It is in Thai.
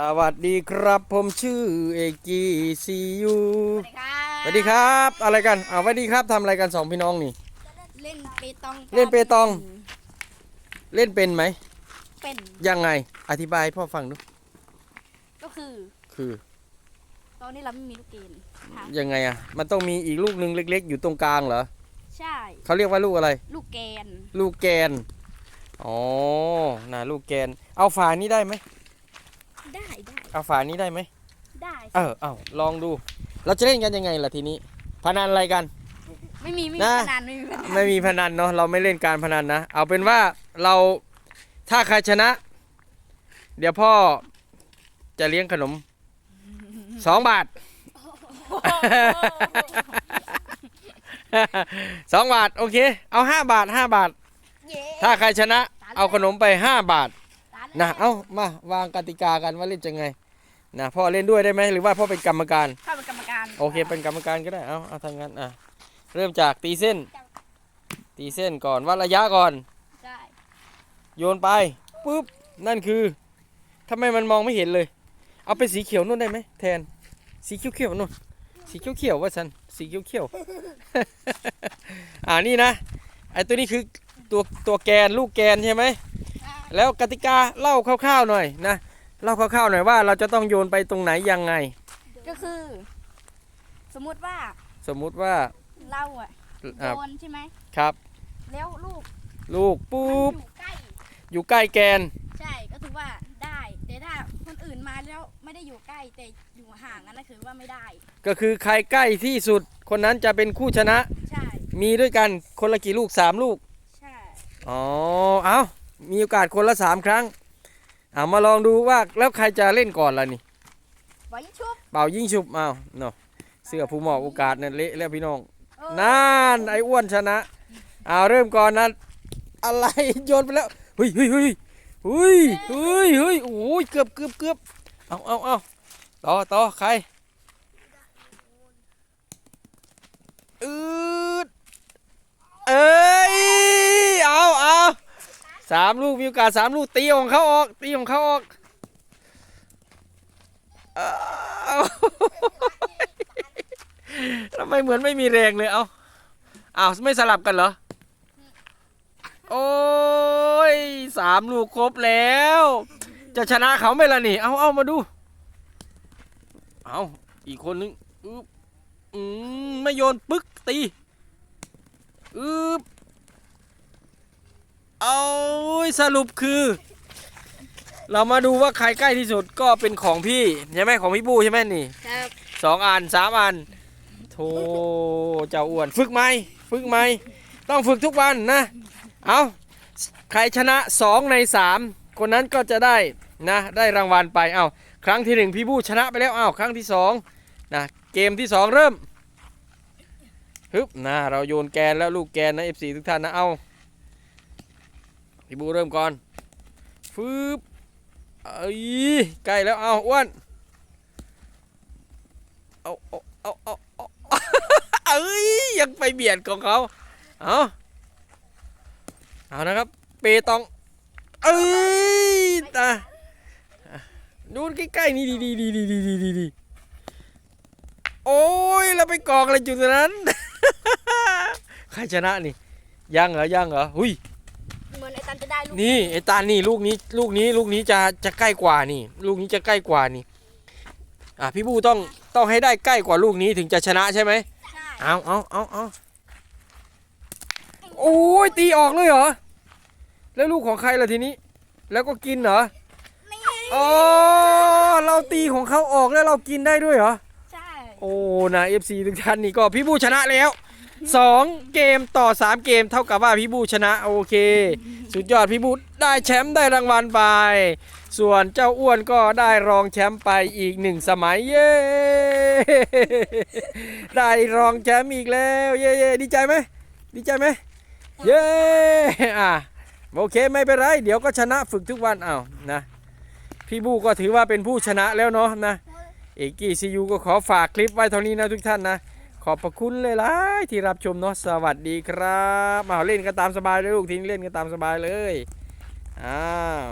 สวัสดีครับผมชื่อเอกจีซียูสวัสดีครับสวัสดีครับ อะไรกันอ่าสวัสดีครับทำอะไรกันสองพี่น้องนี่ เล่นเปตองกัเล่นเปตอง เล่นเป็นไหม เป็นยังไง อธิบายให้พ่อฟังดูก็คือ คือ ตอนนี้เราไม่มีลูกเกณฑ์ค่ะยังไงอะ มันต้องมีอีกลูกหนึ่งเล็ก ๆ อยู่ตรงกลางเหรอ ใช่ เขาเรียกว่าลูกอะไร ลูกแกน ลูกแกน อ๋อ น่ะลูกแกน เอาฝานี้ได้ไหมได้ได้ เอาฝานี้ได้ไหม ได้เออเอาลองดู เราจะเล่นกันยังไงล่ะทีนี้ พนันอะไรกัน ไม่มีไม่มีนะ พนันไม่มีพนันไม่มีพนันเนาะ เราไม่เล่นการพนันนะ เอาเป็นว่าเราถ้าใครชนะ เดี๋ยวพ่อจะเลี้ยงขนมสองบาท สองบาท โอเค เอาห้าบาทห้าบาท เย้ถ้าใครชนะ เอาขนมไปห้าบาท ตานะ เอามาวางกติกากันว่าเล่นยังไง นะพ่อเล่นด้วยได้ไหมหรือว่าพ่อเป็นกรรมการเข้าเป็นกรรมการโอเคเป็นกรรมการก็ได้เอาเอาทางนั้นอะเริ่มจากตีเส้น ตีเส้นก่อนวัดระยะก่อน ได้โยนไปปุ๊บนั่นคือทำไมมันมองไม่เห็นเลย เอาเป็นสีเขียวนู่นได้ไหมแทนสีเขียวเขียวๆนู่นสีเขียวเขียวๆว่าฉันสีเขียวเขียวๆ อ่านี่นะไอตัวนี้คือตัวตัวแกนลูกแกนใช่ไหม ได้แล้วกติกาเล่าคร่าวๆหน่อยนะ เล่าคร่าวๆหน่อยว่าเราจะต้องโยนไปตรงไหนยังไง ก็คือ สมมุติว่าสมมุติว่าเราอะอะโดนใช่ไหมครับ แล้วลูกลูกมันปุ๊บอยู่ใกล้ อยู่ใกล้แกน ใช่ก็ถือว่าได้แต่ถ้าคนอื่นมาแล้วไม่ได้อยู่ใกล้แต่อยู่ห่างนั้นนะคือว่าไม่ได้ ก็คือใครใกล้ที่สุด คนนั้นจะเป็นคู่ชนะ ใช่ มีด้วยกันคนละกี่ลูกสามลูก ใช่ อ๋อ เอามีโอกาสคนละสามครั้ง เอามาลองดูว่าแล้วใครจะเล่นก่อนล่ะนี่ไว้ชุบเป่ายิงฉุบเอาเนาะเสื้อผู้หมอกโอกาสเนี่ยเละแล้วพี่น้องเออนั่นไอ้อ้วนชนะเอาเริ่มก่อนนะอะไรโยนไปแล้วเฮ้ยเฮ้ยเฮ้ยเฮ้ยเฮ้ยเฮ้ยโอ้ยเกือบเกือบเกือบเอาเอาเอาต่อต่อใครอืดเอ้ยเอาเอา สามลูกมีโอกาสสามลูกตีของเขาออกตีของเขาออกทำไมเหมือนไม่มีแรงเลยเอ้าอ้าวไม่สลับกันเหรอ โอ้ยสามลูกครบแล้ว จะชนะเขาไหมล่ะนี่ เอาเอามาดู เอาอีกคนนึงอืมไม่โยนปึ๊กตีอึ๊บ เอาสรุปคือ เรามาดูว่าใครใกล้ที่สุดก็เป็นของพี่ใช่ไหมของพี่บูใช่ไหมนี่ครับสองอันสามอันโธ่เจ้าอ้วนฝึกไหมฝึกไหมต้องฝึกทุกวันนะ เอาใครชนะสองในสามคนนั้นก็จะได้นะได้รางวัลไปเอาครั้งที่หนึ่งพี่บูชนะไปแล้วเอาครั้งที่สองนะเกมที่สองเริ่มฮึบนะเราโยนแกนแล้วลูกแกนนะ FC ทุกท่านนะเอา พี่บูเริ่มก่อนฟืบเอ้ยใกล้แล้วเอาอ้วนเอาเอาเอาเอาเอ้ยยังไปเบียดของเขาเอาเอานะครับ เปตอง เอ้ยตาดูใกล้ๆนี่ดีดีดีดีดีดีดีดีโอ้ยเราไปกองอะไรจุดนั้น ใครชนะนี่ ยังเหรอ ยังเหรอ หุย มือนไอ้ตันจะได้ลูกนี่ไอ้ตานี่ลูกนี้ลูกนี้ลูกนี้จะจะใกล้กว่านี่ ลูกนี้จะใกล้กว่านี่อะพี่บูต้องต้องให้ได้ใกล้กว่าลูกนี้ถึงจะชนะใช่ไหมใช่เอาเอาเอาเอาโอ้ยตีออกเลยเหรอแล้วลูกของใครล่ะทีนี้ แล้วก็กินเหรอนี่อ๋อเราตีของเขาออกแล้วเรากินได้ด้วยเหรอใช่โอ้นะเอฟซีทุกท่านนี่ก็พี่บูชนะแล้ว สองเกมต่อสามเกมเท่ากับว่าพี่บูชนะโอเค สุดยอดพี่บูได้แชมป์ได้รางวัลไป ส่วนเจ้าอ้วนก็ได้รองแชมป์ไปอีกหนึ่งสมัยเย้ได้รองแชมป์อีกแล้วเย้เยดีใจไหมดีใจไหมเย้อะโอเคไม่เป็นไร เดี๋ยวก็ชนะฝึกทุกวันเอานะพี่บูก็ถือว่าเป็นผู้ชนะแล้วเนาะนะเอกกี้ซียูก็ขอฝากคลิปไว้เท่านี้นะทุกท่านนะ ขอบพระคุณเลยล่ะที่รับชมเนาะสวัสดีครับมาเล่นกันตามสบายเลยลูกทีนี้เล่นกันตามสบายเลยอ้าว